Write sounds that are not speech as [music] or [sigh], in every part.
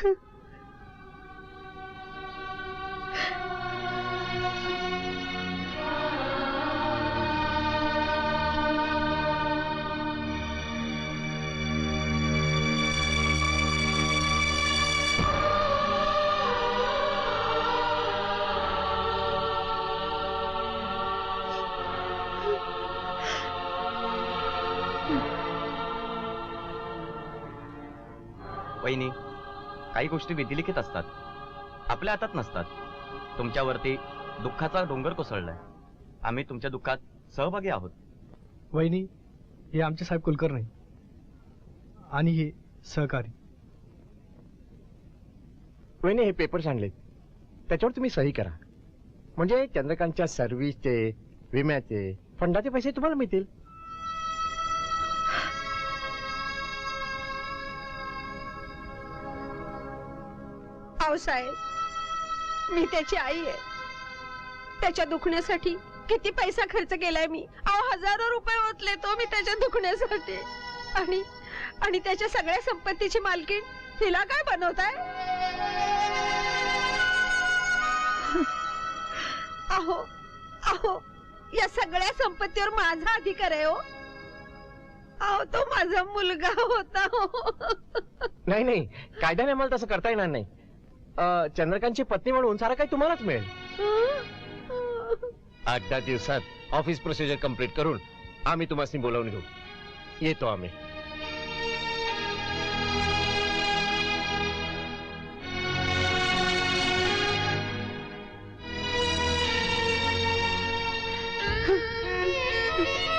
喂，您。काही गोष्टी विधिलिखित असतात. आपल्या हातात नसतात. तुमच्यावरती दुःखाचा डोंगर कोसळलाय. आम्ही तुमच्या दुःखात सहभागी आहोत. वहिनी हे आमचे साहेब कुलकर्णी आणि हे सहकारी. वहिनी हे पेपर्स आणलेत त्याच्यावर तुम्ही सही करा. म्हणजे चंद्रकांतच्या सर्व्हिसचे विम्याचे फंडाचे पैसे तुम्हाला मिळतील. रावसाहेब मी त्याची आई आहे. त्याच्या दुखण्यासाठी किती पैसा खर्च केलाय मी. अहो हजारो रुपये ओतले तो मी त्याच्या दुखण्यासाठी. आणि आणि त्याच्या सगळ्या संपत्तीची मालकीण तिला काय बनवताय? अहो अहो या सगळ्या संपत्तीवर माझा अधिकार आहे हो. अहो तो माझा मुलगा होता. हो नाही नाही. कायद्याने आम्हाला तसं करता येणार नाही. अं, चंद्रकांतची पत्नी म्हणून सारा काही तुम्हालाच मिळेल. आठ दहा दिवसात ऑफिस प्रोसिजर कंप्लीट करून आम्ही तुम्हाला बोलावून घेऊ. येतो आम्ही. [laughs] [laughs]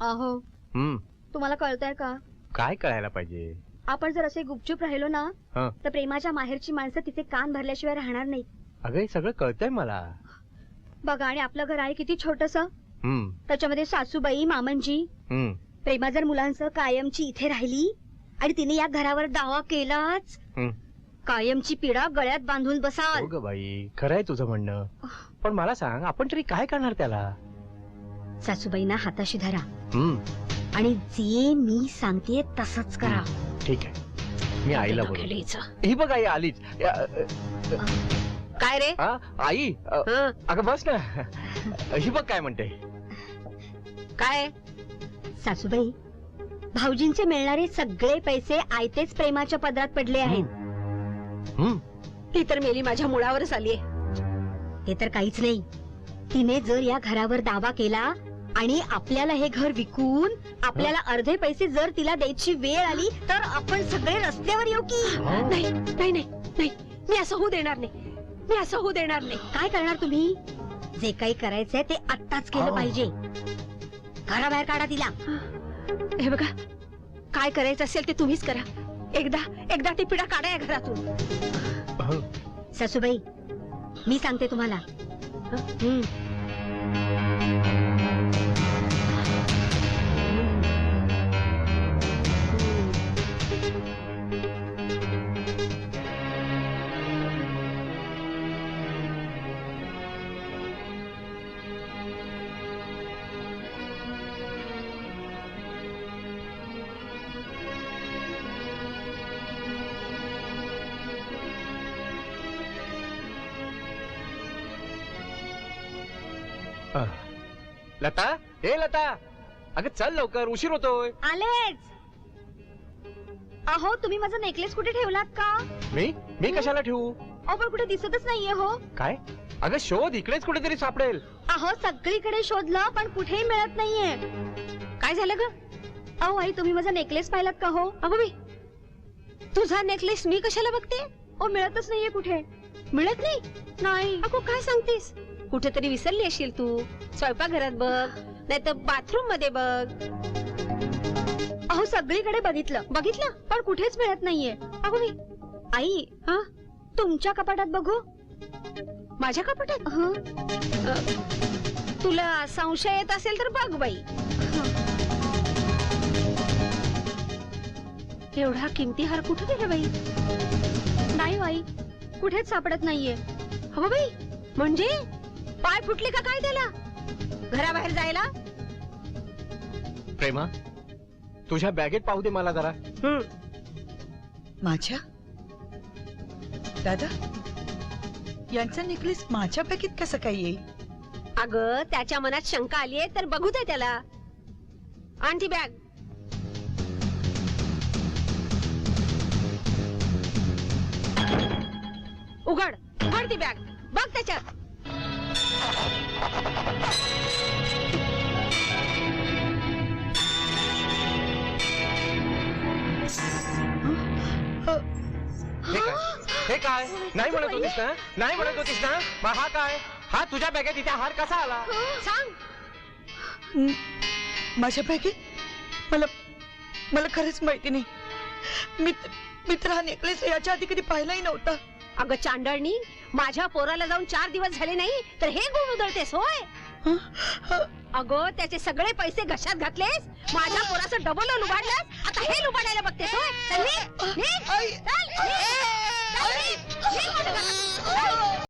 अहो हम्म. तुम्हाला कळतंय का? काय कळायला पाहिजे? आपण जर असे गुपचूप राहिलो ना हं. तर प्रेमाच्या माहेरची माणसं तिचे कान भरल्याशिवाय राहणार नाही अगं हे सगळं कळतंय मला. बघा आणि आपलं घर आहे किती छोटस. हम्म. त्याच्यामध्ये सासूबाई मामनजी हम्म. प्रेमा जर मुलांसह कायमची इथे राहिली आणि तिने या घरावर दावा केलाच हम्म. कायमची पिढा गळ्यात बांधून बसाल. हो ग बाई खरं आहे तुझं म्हणणं. पण मला सांग आपण तरी काय करणार त्याला? सासूबाईंना हाताशी धरा. हम्म. आणि जे मी सांगते तसंच करा. ठीक आहे. मी आईला बोलू. ही बघ आई आलीच. या, अ, काय रे? हा? आई? अ, हं, अगं बस ना. ही बघ काय म्हणते. काय? सासूबाई भाऊजींचे मिळणारे सगळे पैसे आयतेच प्रेमाच्या पदरात पडले आहेत. हम्म. ती तर मेली माझ्या मुळावरच आलीये. ते तर काहीच नाही. तिने जर या घरावर दावा केला आणि आपल्याला हे घर विकून आपल्याला अर्धे पैसे जर तिला द्यायची वेळ आली तर आपण सगळे रस्त्यावर येऊ की? नाही नाही नाही नाही. मी असं होऊ देणार नाही. मी असं होऊ देणार नाही. काय करणार तुम्ही? जे काही करायचंय ते आत्ताच केलं. पाहिजे. घराबाहेर काढा तिला. हे बघा काय करायचं असेल ते तुम्हीच करा. एकदा एकदा ती पिढा काढा या घरातून. सासूबाई मी सांगते तुम्हाला. हं. लता? हे लता! अगं चल लवकर उशीर होतोय. आलेच! अहो तुम्ही माझा नेकलेस कुठे ठेवलात का? मी? मी कशाला ठेवू? अहो पण कुठे दिसतच नाहीये हो. काय? अगं शोध इकडेच कुठेतरी सापडेल. अहो सगळीकडे शोधलं पण कुठेही मिळत नाहीये. काय झालं ग? अहो आई तुम्ही माझा नेकलेस पाहिलात का हो? अगो मी तुझा नेकलेस मी कशाला बघते? अहो मिळतच नाहीये कुठे. मिळत नाही? नाही. अगो काय सांगतेस? कुठेतरी विसरली असेल तू. स्वयंपाकघरात बघ नाही तर बाथरूममध्ये बघ. अहो सगळीकडे बघितलं. बघितलं पण कुठेच मिळत नाहीये. अगो मी आई हा? तुमच्या कपाटात बघू? माझ्या कपाटात? हं? तुला संशय येत असेल तर बघ बाई. एवढा किमती हार कुठे गेला बाई? नाही हो आई कुठेच सापडत नाहीये. हो बाई म्हणजे? पाय फुटले का काय त्याला? घराबाहेर जायला? प्रेमा तुझ्या बॅगेत पाहू दे मला जरा. माझ्या? दादा यांचा नेकलेस माझ्या पॅकेट कसं काय येईल? अगं त्याच्या मनात शंका आलीये तर बघू दे त्याला. आण ती बॅग. उघड उघड ती बॅग. बघ त्याच्यात. हे काय? हे काय? नाही म्हणत होतीस ना? नाही म्हणत होतीस ना? मग हा काय? हा तुझ्या बॅगेत इथे हार कसा आला? सांग. माझ्यापैकी मला मला खरंच माहिती नाही. मी मी तर हा नेकलेस याच्या आधी कधी पाहिलाही नव्हता. अगं चांडळणी माझ्या पोराला जाऊन चार दिवस झाले नाही तर हे गुण उधळतेस होय हं? हं, अगं त्याचे सगळे पैसे घशात घातलेस माझ्या पोराचं डबल लुबाडलंस आता हे लुबाडायला बघतेस होय चल निघ, निघ. आई, चल, निघ. चल, निघ. निघ, मोठं घरात. चल.